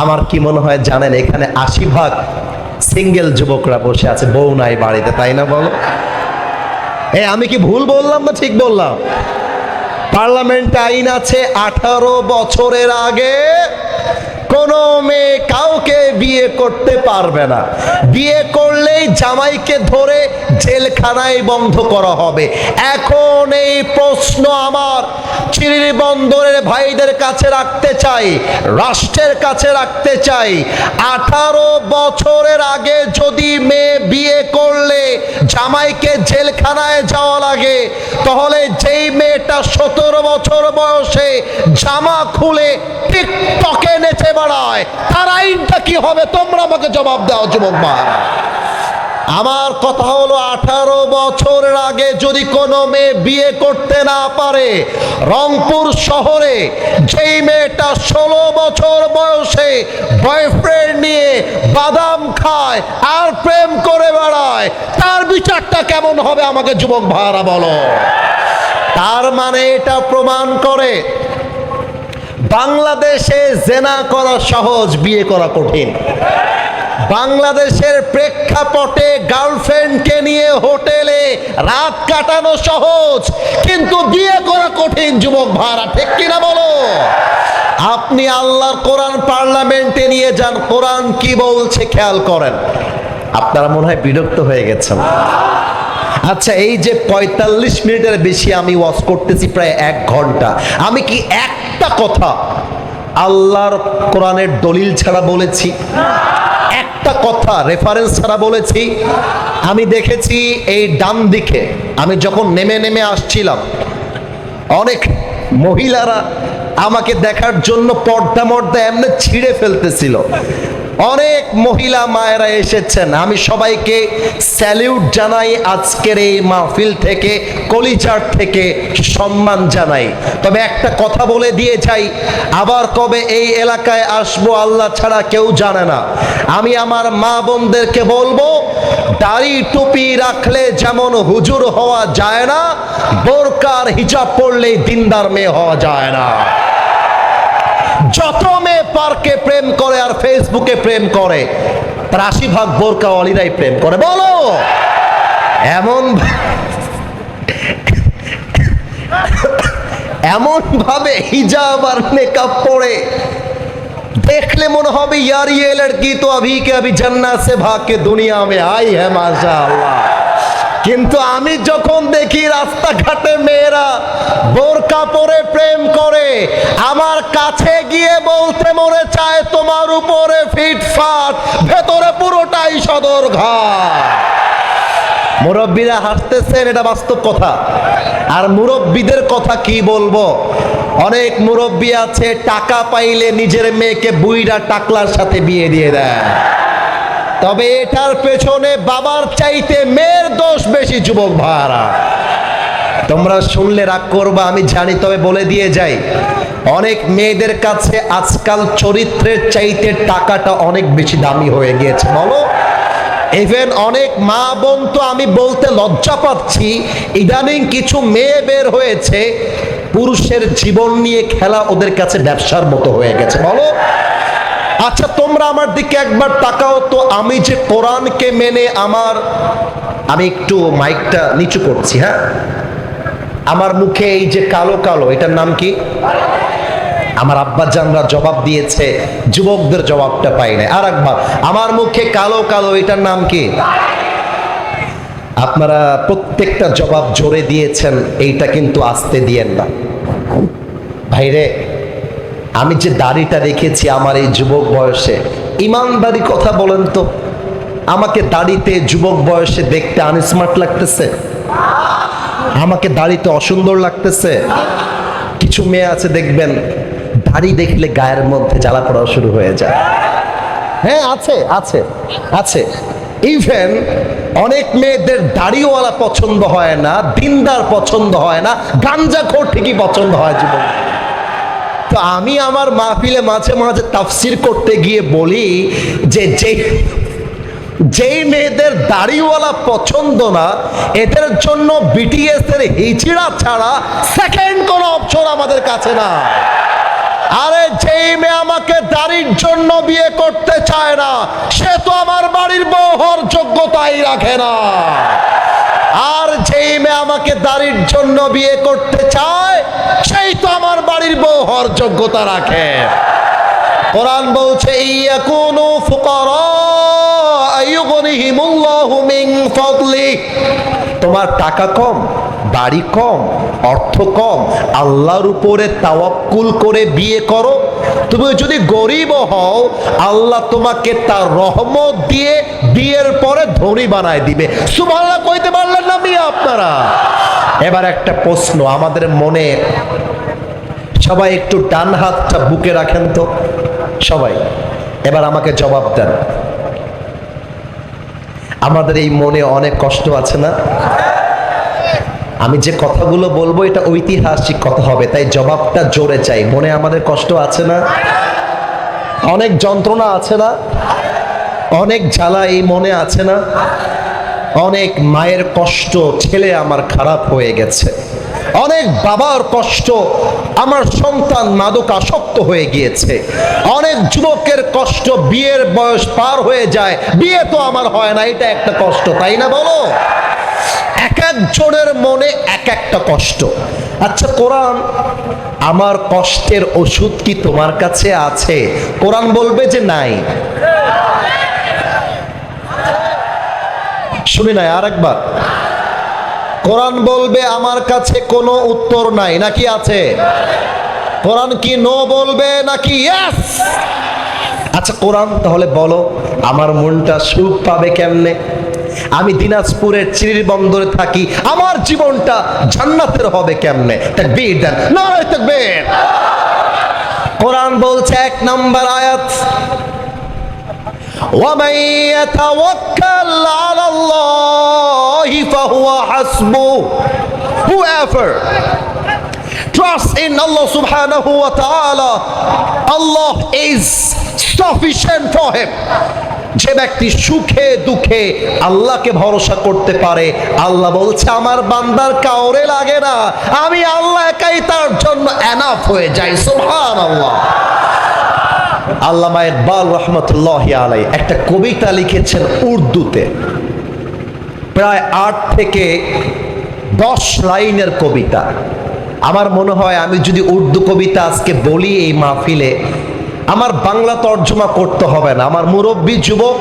আমার কি মনে হয় জানেন, এখানে আশি ভাগ সিঙ্গেল যুবকরা বসে আছে, বউ নাই বাড়িতে, তাই না বলো? এ, আমি কি ভুল বললাম না ঠিক বললাম? পার্লামেন্ট আইন আছে আঠারো বছরের আগে কোনো মেয়ে কাউকে বিয়ে করতে পারবে না। বিয়ে করলেই জামাইকে ধরে জেলখানায় বন্ধ করা হবে। এখন এই প্রশ্ন আমার। চিরির বন্দরের ভাইদের কাছে রাখতে চাই, রাষ্ট্রের কাছে রাখতে চাই। আঠারো বছরের আগে যদি মেয়ে বিয়ে করলে জামাইকে জেলখানায় যাওয়া লাগে, তাহলে যেই মেয়েটা সতেরো বছর বয়সে জামা খুলে টিকটকে নেচে আইনটা কি হবে? তোমরা আমাকে জবাব দাও, যুবক ভাইরা আমার কথা হলো, আঠারো বছরের আগে যদি কোনো মেয়ে বিয়ে করতে না পারে, রংপুর শহরে যেই মেয়েটা ষোলো বছর বয়সে বয়ফ্রেন্ড নিয়ে বাদাম খায় আর প্রেম করে বেড়ায়, তার বিচারটা কেমন হবে আমাকে যুবক ভাড়া বলো? তার মানে এটা প্রমাণ করে বাংলাদেশে জেনা করা সহজ, বিয়ে করা কঠিন। বাংলাদেশের প্রেক্ষাপটে গার্লফ্রেন্ডকে নিয়ে হোটেলে রাত কাটানো সহজ, কিন্তু বিয়ে করা কঠিন, যুবক ভাড়া, ঠিক কিনা বলো? আপনি আল্লাহর কোরআন পার্লামেন্টে নিয়ে যান, কোরআন কি বলছে খেয়াল করেন। আপনারা মনে হয় বিরক্ত হয়ে গেছেন। আচ্ছা এই যে পঁয়তাল্লিশ মিনিটের বেশি আমি ওয়াচ করতেছি প্রায় এক ঘণ্টা, আমি কি একটা কথা আল্লাহর কোরআনের দলিল ছাড়া বলেছি? একটা কথা রেফারেন্স ছাড়া বলেছি? আমি দেখেছি এই ডান দিকে, আমি যখন নেমে নেমে আসছিলাম, অনেক মহিলারা আমাকে দেখার জন্য পর্দা মর্দা এমনি ছিঁড়ে ফেলতেছিল। অনেক মহিলা মায়েরা এসেছেন। আমি সবাইকে স্যালিউট জানাই আজকের এই মাহফিল থেকে কলিচার থেকে সম্মান জানাই। তবে একটা কথা বলে দিয়ে যাই, আবার কবে এই এলাকায় আসব আল্লাহ ছাড়া কেউ জানে না। আমি আমার মা বোনদেরকে বলব, দাড়ি টুপি রাখলে যেমন হুজুর হওয়া যায় না, বোরকার হিজাব পড়লেই দিনদার মেয়ে হওয়া যায় না। যত মেয়ে পার্কে প্রেম করে আর ফেসবুকে প্রেম করে তার আশি ভাগ বোরকাওয়ালিরাই প্রেম করে বলো এমন এমন ভাবে হিজাব আর মেকআপ পরে देखले মনে হবে यार ये लड़की तो अभी के अभी जन्नत से भाग के दुनिया में आई है माशाअल्लाह কিন্তু আমি যখন দেখি রাস্তাঘাটে মেয়েরা বোরকা পরে প্রেম করে, আমার কাছে গিয়ে বলতে মনে চায়, তোমার উপরে ফিটফাট, ভেতরে পুরোটাই সদর মুরব্বীরা হাসতেছেন, এটা বাস্তব কথা। আর মুরব্বীদের কথা কি বলব? অনেক মুরব্বী আছে, টাকা পাইলে নিজের মেয়েকে বুইরা টাকলার সাথে বিয়ে দিয়ে দেয়। তবে এটার পেছনে বাবার চাইতে মেয়ের দোষ বেশি, যুবক ভাড়া তোমরা শুনলে রাগ করবা, আমি জানি, তবে বলে দিয়ে যাই। অনেক মেয়েদের কাছে আজকাল চরিত্রের চাইতে টাকাটা অনেক বেশি দামি হয়ে গিয়েছে, বলো। ইভেন অনেক মা বোন তো আমি বলতে লজ্জা পাচ্ছি, ইদানিং কিছু মেয়ে বের হয়েছে, পুরুষের জীবন নিয়ে খেলা ওদের কাছে ব্যবসার মতো হয়ে গেছে, বলো। আচ্ছা তোমরা আমার দিকে একবার তাকাও তো আমি যে কোরআনকে মেনে আমার, আমি একটু মাইকটা নিচু করছি হ্যাঁ? আমার মুখে এই যে কালো কালো, এটার নাম কি? আমার আব্বাজানরা জবাব দিয়েছে, যুবকদের জবাবটা পাই না আর একবার, আমার মুখে কালো কালো, এটার নাম কি? আপনারা প্রত্যেকটা জবাব জোরে দিয়েছেন, এইটা কিন্তু আসতে দিয়েন না। ভাইরে আমি যে দাড়িটা রেখেছি আমার এই যুবক বয়সে, ইমানদারি কথা বলেন তো। আমাকে দাড়িতে যুবক বয়সে দেখতে আনস্মার্ট লাগতেছে। আমাকে দাড়িতে অসুন্দর লাগতেছে। কিছু মেয়ে আছে দেখবেন, দাড়ি দেখলে গায়ের মধ্যে জ্বালা পড়া শুরু হয়ে যায়। হ্যাঁ আছে আছে আছে। ইভেন অনেক মেয়েদের দাড়িওয়ালা পছন্দ হয় না, দিনদার পছন্দ হয় না, গাঞ্জাখোর ঠিকই পছন্দ হয় জীবন তো আমি আমার মাহফিলে মাঝে মাঝে তাফসির করতে গিয়ে বলি যে যেই যেই মেয়েদের দাড়িওয়ালা পছন্দ না, এদের জন্য বিটিএস এর হিজড়া ছাড়া সেকেন্ড কোনো অপশন আমাদের কাছে না আরে যেই মেয়ে আমাকে দাড়ির জন্য বিয়ে করতে চায় না, সে তো আমার বাড়ির বউ হওয়ার যোগ্যতাই রাখে না। আর যেই মেয়ে আমাকে দাড়ির জন্য বিয়ে করতে চায়, সেই তো আমার বাড়ির বউ হওয়ার যোগ্যতা রাখে। কোরআন বলছে তোমার টাকা কম, বাড়ি কম, অর্থ কম, আল্লাহর উপরে তাওয়াক্কুল করে বিয়ে করো তুমি যদি গরিব হও, আল্লাহ তোমাকে তার রহমত দিয়ে বিয়ের পরে ধনী বানায় দিবে। সুবহানাল্লাহ, কইতে পারলেন না মিয়া আপনারা? এবার একটা প্রশ্ন, আমাদের মনে সবাই একটু ডান হাতটা বুকে রাখেন তো। সবাই, এবার আমাকে জবাব দেন। আমাদের এই মনে অনেক কষ্ট আছে না? আমি যে কথাগুলো বলব, এটা ঐতিহাসিক কথা হবে, তাই জবাবটা জোরে চাই। মনে আমাদের কষ্ট আছে না? অনেক যন্ত্রণা আছে না? অনেক জ্বালা এই মনে আছে না? অনেক মায়ের কষ্ট ছেলে আমার খারাপ হয়ে গেছে। অনেক বাবার কষ্ট আমার সন্তান মাদকাসক্ত হয়ে গিয়েছে। অনেক যুবকের কষ্ট বিয়ের বয়স পার হয়ে যায়। বিয়ে তো আমার হয় না, এটা একটা কষ্ট, তাই না বলো? এক একজনের মনে এক একটা কষ্ট। আচ্ছা কোরআন, আমার কষ্টের ওষুধ কি তোমার কাছে আছে? কোরআন বলবে যে নাই। শুনি নাই আর একবার কোরআন বলবে আমার কাছে কোনো উত্তর নাই, নাকি আছে? কোরআন কি নো বলবে, নাকি ইয়েস আচ্ছা কোরআন, তাহলে বলো, আমার মনটা সুখ পাবে কেমনে? আমি দিনাজপুরের চিরির বন্দরে থাকি আমার জীবনটা জান্নাতের হবে কেমনে তাকবীর দেন নারায় তাকবীর কোরআন বলছে এক নাম্বার আয়াত ومن يتوكل على الله فهو حسبه whoever trusts in Allah subhanahu wa ta'ala Allah is sufficient for him যে ব্যক্তি সুখে দুঃখে আল্লাহকে ভরসা করতে পারে, আল্লাহ বলছে, আমার বান্দার কাউরে লাগে না। আমি আল্লাহ একাই তার জন্য এনাফ হয়ে যাই। সুবহান আল্লাহ আল্লামা ইকবাল রহমতুল্লাহ আলাই একটা কবিতা লিখেছেন উর্দুতে। প্রায় আট থেকে দশ লাইনের কবিতা। আমার মনে হয় আমি যদি উর্দু কবিতা আজকে বলি এই মাহফিলে আমার বাংলা তর্জমা করতে হবে না। আমার মুরব্বী যুবক,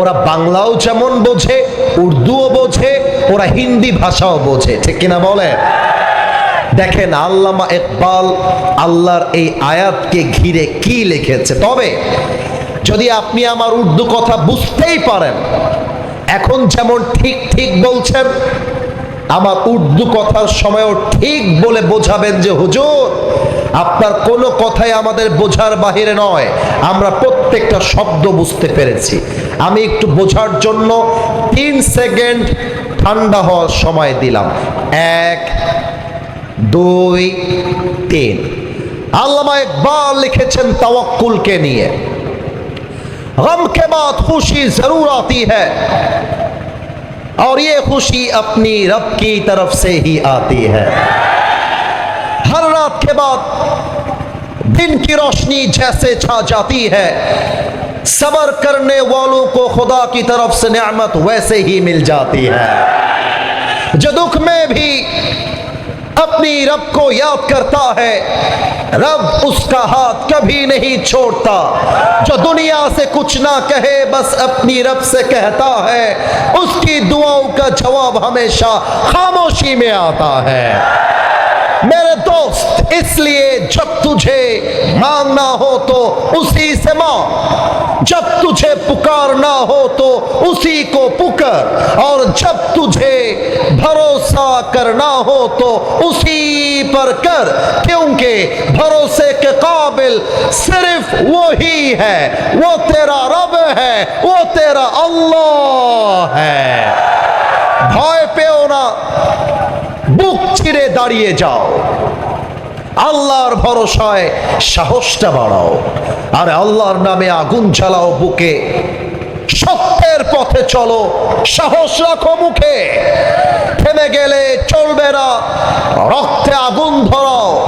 ওরা বাংলাও যেমন বোঝে, উর্দুও বোঝে, ওরা হিন্দি ভাষাও বোঝে। ঠিক কিনা বলে দেখেন, আল্লামা ইকবাল আল্লাহর এই আয়াতকে ঘিরে কি লিখেছে। তবে যদি আপনি আমার উর্দু কথা বুঝতেই পারেন, এখন যেমন ঠিক ঠিক বলছেন, আমার উর্দু কথার সময়ও ঠিক বলে বোঝাবেন যে, হুজুর আপনার কোনো কথাই আমাদের বোঝার বাহিরে নয় আমরা প্রত্যেকটা শব্দ বুঝতে পেরেছি আমি একটু বোঝার জন্য তিন সেকেন্ড ঠান্ডা হওয়ার সময় দিলাম এক দুই তিন আল্লামা ইকবাল লিখেছেন তাওয়াক্কুলকে নিয়ে गम के बाद खुशी जरूर आती है और ये खुशी अपनी रब की तरफ से ही आती है ہر رات کے بعد دن کی روشنی جیسے چھا جاتی ہے۔ صبر کرنے والوں کو خدا کی طرف سے نعمت ویسے ہی مل جاتی ہے۔ جو دکھ میں بھی اپنی رب کو یاد کرتا ہے، رب اس کا ہاتھ کبھی نہیں چھوڑتا۔ جو دنیا سے کچھ نہ کہے، بس اپنی رب سے کہتا ہے۔ اس کی دعاؤں کا جواب ہمیشہ خاموشی میں آتا ہے۔ मेरे दोस्त, इसलिए जब तुझे मांगना हो तो उसी से मांग जब तुझे पुकारना हो तो उसी को पुकार। और जब तुझे भरोसा करना हो तो उसी पर कर। क्योंकि भरोसे के काबिल सिर्फ़ वो ही। है वो तेरा रब है, वो तेरा अल्लाह है। भय पे होना চিরে দাঁড়িয়ে যাও। আল্লাহর ভরসায় সাহসটা বাড়াও। আর আল্লাহর নামে আগুন জ্বালাও বুকে। সত্যের পথে চলো, সাহস রাখো মুখে। থেমে গেলে চলবে না, রক্তে আগুন ধরাও।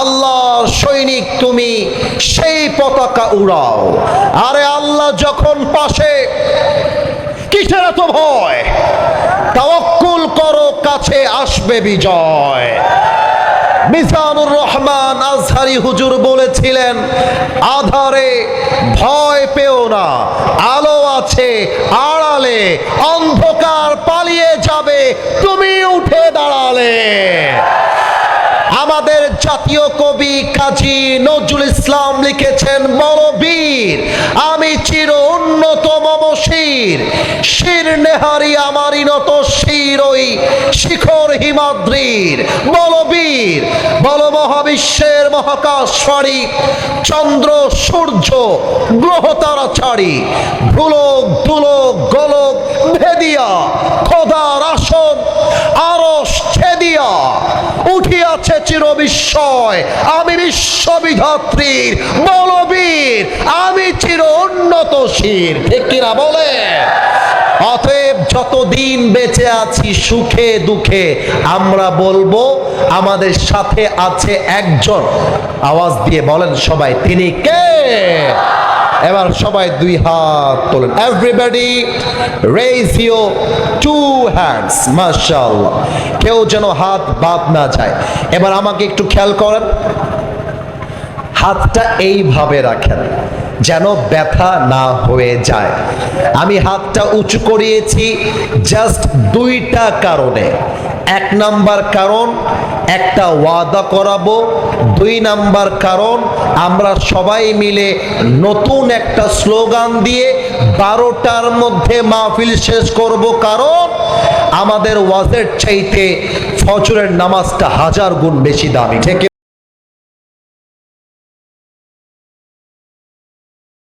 আল্লাহ সৈনিক তুমি, সেই পতাকা উড়াও। আরে আল্লাহ যখন পাশে, কিসের এত ভয়? তাওয়াক্কুল করো কাছে আসবে বিজয়। মিজানুর রহমান আজহারি হুজুর বলেছিলেন, আধারে ভয় পেও না, আলো আছে, আড়ালে অন্ধকার পালিয়ে যাবে, তুমি উঠে দাঁড়ালে। আমাদের জাতীয় কবি কাজী নজরুল ইসলাম লিখেছেন বড় বীর আমি চির উন্নতম শির শির নেহারি আমারই নত শির শিখর হিমাদ্রির। বলবীর বল মহাবিশ্বের মহাকাশ ফাড়ি চন্দ্র সূর্য গ্রহ তারা ছাড়ি। ভুলক দুলক গলক, ভেদিয়া, খোদার আসন, আরস ছেদিয়া, উঠিয়াছে চির বিস্ময় আমি বিশ্ববিধাত্রীর বলবীর আমি চির উন্নত শির। ঠিক কিনা বলে? অতএব যতদিন বেঁচে আছি সুখে দুঃখে, আমরা বলব আমাদের সাথে আছে একজন। আওয়াজ দিয়ে বলেন সবাই, তিনি কে? এবার সবাই দুই হাত তোলেন। Everybody raise you two hands মাশাআল্লাহ। কেউ যেন হাত বাদ না যায়। এবার আমাকে একটু খেয়াল করেন। হাতটা এইভাবে রাখেন। যেন ব্যথা না হয়ে যায়। আমি হাতটা উঁচু করিয়েছি জাস্ট দুইটা কারণে। এক নাম্বার কারণ, একটা ওয়াদা করাবো। দুই নাম্বার কারণ, আমরা সবাই মিলে নতুন একটা স্লোগান দিয়ে বারোটার মধ্যে মাহফিল শেষ করব। কারণ আমাদের ওয়াজের চাইতে ফজরের নামাজটা হাজার গুণ বেশি দামি। ঠিক